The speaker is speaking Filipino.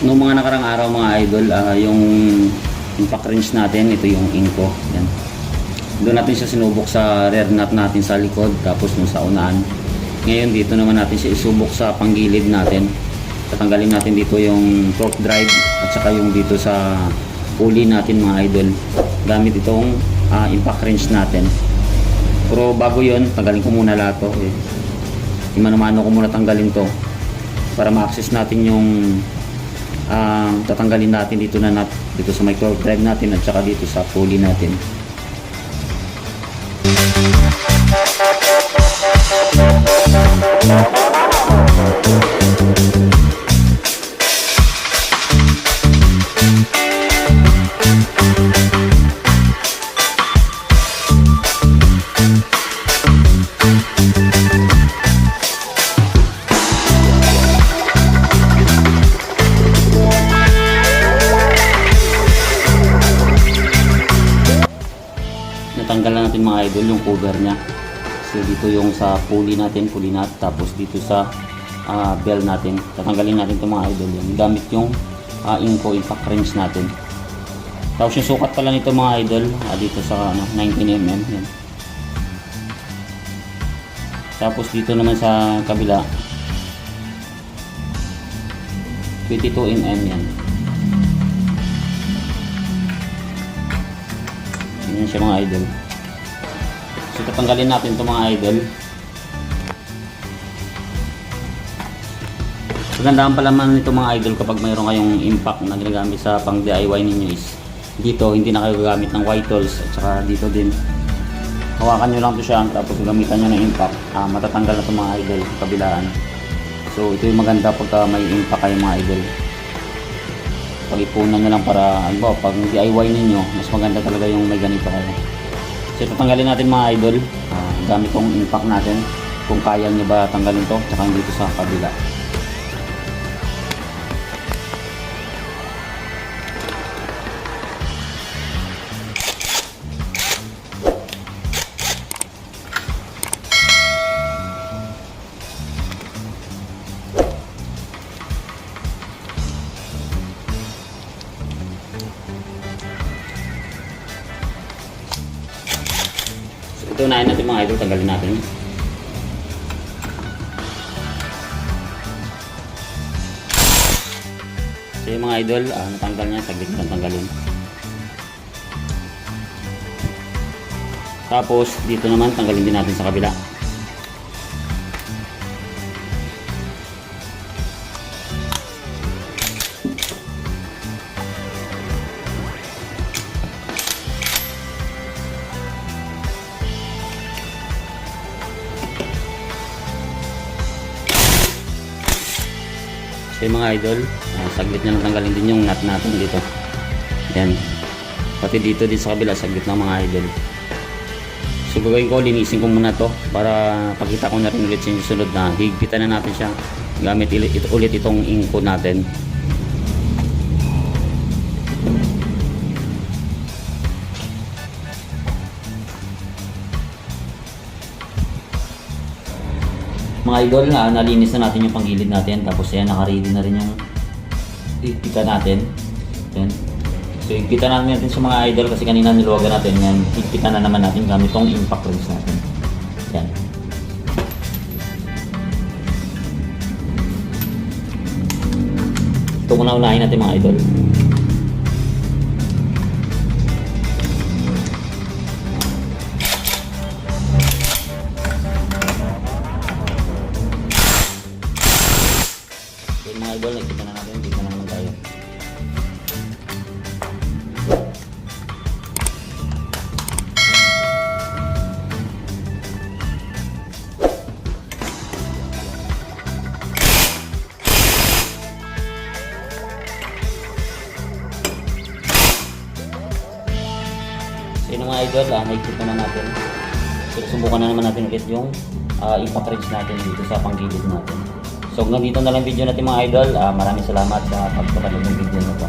Noong mga nakarang araw mga idol, ah, yung impact wrench natin, ito yung inko. Yan. Doon natin siya sinubok sa rear nut natin sa likod, tapos nung sa unahan. Ngayon dito naman natin siya isubok sa panggilid natin. Tatanggalin natin dito yung torque drive at saka yung dito sa pulley natin mga idol. Gamit itong ah, impact wrench natin. Pero bago yon tanggalin ko muna lahat to. Eh. Imano-mano ko muna tanggalin to para ma-access natin yung ah, tatanggalin natin dito na nut dito sa micro drive natin at saka dito sa pulley natin. Natanggal na natin mga idol yung cover niya. So dito yung sa pulley natin pulley nut. Tapos dito sa ah, bell natin. Tatanggalin natin itong mga idol. Yan gamit yung uh, inco impact wrench natin. Tapos yung sukat pala nito mga idol ah, dito sa ano, 19mm yan. tapos dito naman sa kabila 22mm yan Yan siya mga idol. So tatanggalin natin itong mga idol. Magandaan pala man nito mga idol kapag mayroon kayong impact na ginagamit sa pang DIY ninyo is dito hindi na kayo gagamit ng white tools at saka dito din hawakan nyo lang to siya tapos gamitan nyo ng impact ah, matatanggal na itong mga idol kabilaan so ito yung maganda pagka may impact kayo mga idol pag-ipunan na lang para ano pag DIY ninyo mas maganda talaga yung may ganito kayo. So tatanggalin natin mga idol. Ah, gamit tong impact natin. Kung kaya nyo ba tanggalin to tsaka dito sa kabila ito natin mga idol tanggalin natin. So yung mga idol ah, natanggal niya saglit lang tanggalin. Tapos dito naman tanggalin din natin sa kabila Yung mga idol, ah, saglit na lang tanggalin din yung nut natin dito. Yan. Pati dito din sa kabila, saglit lang mga idol. So gagawin ko, linisin ko muna to para pakita ko na rin ulit sa inyo sunod na higpitan na natin siya gamit ulit itong inko natin. Mga idol na nalinis na natin yung panggilid natin. Tapos yan naka-ready na rin yung higpitan natin. Yan so higpitan natin natin sa mga idol kasi kanina niluwagan natin. Yan higpitan na naman natin gamit tong impact rings natin. Yan ito muna unahin natin mga idol So mga idol, nakikita na natin, dito na naman tayo. So yun mga idol, ah, nakikita na natin. So subukan na naman natin ulit yung ah, impact range natin dito sa panggilid natin. So hanggang dito na lang video natin mga idol. Ah, maraming salamat sa pagpapanood ng video na to.